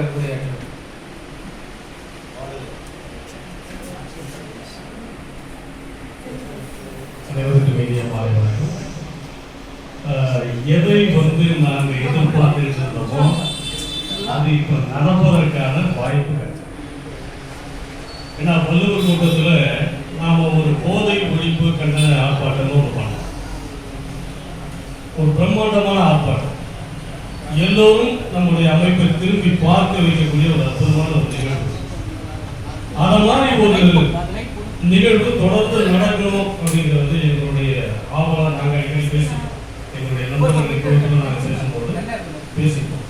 அவர்கள் உரையாற்றுவார் அனைவருக்கும் இனிய மாலை வணக்கம். எதை வந்து நாங்கள் எதிர்பார்த்துட்டு இருந்தோமோ அது இப்போ நடப்பதற்கான வாய்ப்புகள். ஏன்னா வள்ளுவர் கூட்டத்தில் எல்லோரும் நம்முடைய அமைப்பை திரும்பி பார்க்க வைக்கக்கூடிய ஒரு அற்புதமான ஒரு நிகழ்வு. அந்த மாதிரி ஒரு நிகழ்வு தொடர்ந்து நடக்கணும் அப்படிங்கிறது எங்களுடைய ஆவலாக நாங்கள் அடிக்கடி பேசிப்போம். எங்களுடைய நண்பர்கள் குழுக்கள் நாங்கள் பேசும்போது பேசிப்போம்.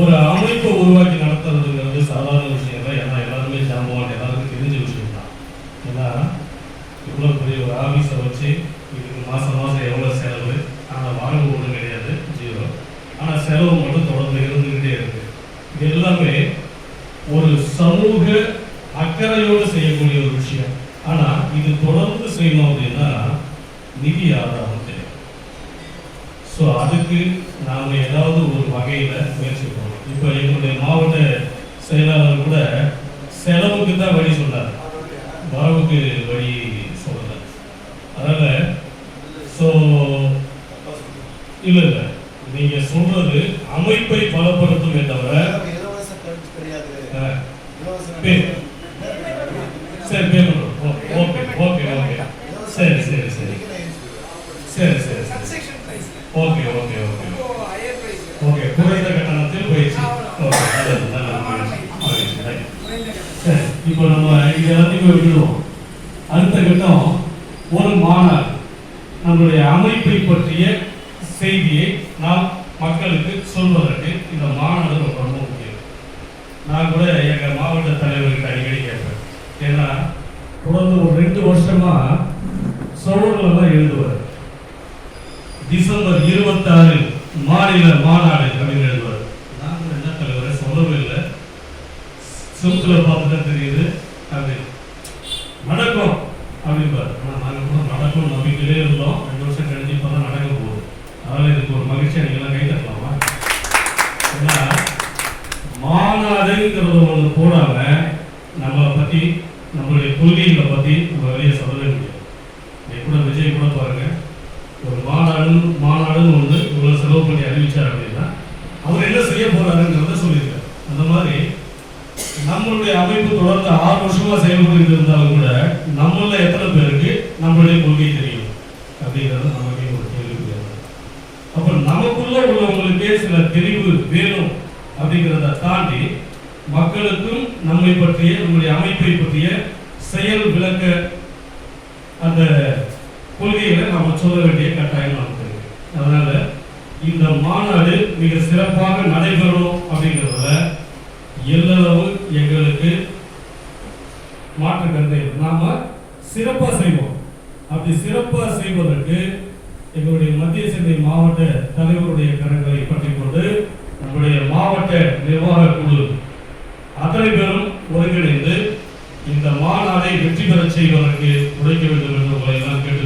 ஒரு அமைப்பை உருவாக்கி நடத்துறதுங்கிறது சாதாரண விஷயம் இல்லை. ஏன்னா எல்லாருமே ஜாம்பவான் எல்லாருக்கும் தெரிஞ்ச விஷயம் தான். ஏன்னா இவ்வளோ பெரிய ஒரு ஆஃபீஸை வச்சு இதுக்கு மாதம் மாதம் எவ்வளோ செலவு ஆனால் வாங்க ஒன்றும் கிடையாது ஜீரோ ஆனால் செலவு மட்டும் தொடர்ந்து இருந்துக்கிட்டே இருக்கு இது எல்லாமே ஒரு சமூக அக்கறையோடு செய்யக்கூடிய ஒரு விஷயம். ஆனா இது தொடர்ந்து செய்யணும் அப்படின்னா நிதி ஆதாரம் தேவை ஸோ அதுக்கு நாம ஏதாவது ஒரு வகையில முயற்சி பண்ணணும். இப்போ எங்களுடைய மாவட்ட செயலாளர் கூட செலவுக்கு தான் வழி சொன்னார். வரவுக்கு வழி சொல்லல. அதனால ஸோ இல்ல இல்ல. நீங்க சொல்றது அமைப்பை பலப்படுத்தும் தவிர சரி சரி சரி. சரி சரி ஓகே ஓகே ஓகே ஓகே குறைந்த கட்டணத்தில் பயிற்சி ஓகே நல்லது நல்லது. சரி இப்போ நம்ம இது எல்லாத்தையும் விடுவோம் அடுத்த கட்டம் ஒரு மாநாடு. நம்மளுடைய அமைப்பை பற்றிய செய்தியை நாம் மக்களுக்கு சொல்வதற்கு இந்த மாநாடு ரொம்ப ரொம்ப முக்கியம். நான் கூட எங்க மாவட்ட தலைவருக்கு அடிக்கடி கேட்பேன். ஏன்னா தொடர்ந்து ஒரு ரெண்டு வருஷமா சுவர்ல தான் எழுதுவார். டிசம்பர் இருபத்தாறில் மாநில மாநாடு அப்படின்னு எழுதுவார். நாங்கள் என்ன தலைவரை சொல்லவே இல்லை. சுத்துல பார்த்து தான் தெரியுது. அப்படி நடக்கும் அப்படிம்பார். ஆனால் நாங்கள் கூட நடக்கும் நம்பிக்கையிலே இருந்தோம். ரெண்டு வருஷம் கழிஞ்சு இப்போ தான் நடக்க போகுது. அதனால் இதுக்கு ஒரு மகிழ்ச்சியை நீங்களாம் கை தட்டலாமா? ஏன்னா மாநாடுங்கிறத ஒன்று போடாமல் நம்மளை பற்றி நம்மளுடைய கொள்கைகளை பற்றி நம்ம வெளியே சொல்லவே முடியாது இன்னைக்கு கூட விஜய் கூட பாருங்க ஒரு மாநாடு மாநாடுன்னு ஒன்று இவ்வளோ செலவு பண்ணி அறிவிச்சார் அப்படின்னா அவர் என்ன செய்ய போறாருங்கிறத சொல்லியிருக்காரு. அந்த மாதிரி நம்மளுடைய அமைப்பு தொடர்ந்து ஆறு வருஷமா செயல்பட்டு இருந்தாலும் கூட நம்மள எத்தனை பேருக்கு நம்மளுடைய கொள்கை தெரியும்? அப்படிங்கிறது நமக்கே ஒரு கேள்வி அப்ப நமக்குள்ள உள்ளவங்களுக்கே சில தெரிவு வேணும் அப்படிங்கிறத தாண்டி மக்களுக்கும் நம்மை பற்றிய நம்முடைய அமைப்பை பற்றிய செயல் விளக்க அந்த கொள்கைகளை நாம சொல்ல வேண்டிய கட்டாயம் நமக்கு அதனால இந்த மாநாடு மிக சிறப்பாக நடைபெறணும் அப்படிங்கிறதுல எல்லளவு எங்களுக்கு மாற்று கருத்தை நாம சிறப்பா செய்வோம். அப்படி சிறப்பா செய்வதற்கு எங்களுடைய மத்திய சென்னை மாவட்ட தலைவருடைய கரங்களை பற்றி கொண்டு நம்முடைய மாவட்ட நிர்வாக குழு அத்தனை பேரும் ஒருங்கிணைந்து இந்த மாநாடை வெற்றி பெறச் செய்வதற்கு உழைக்க வேண்டும் என்று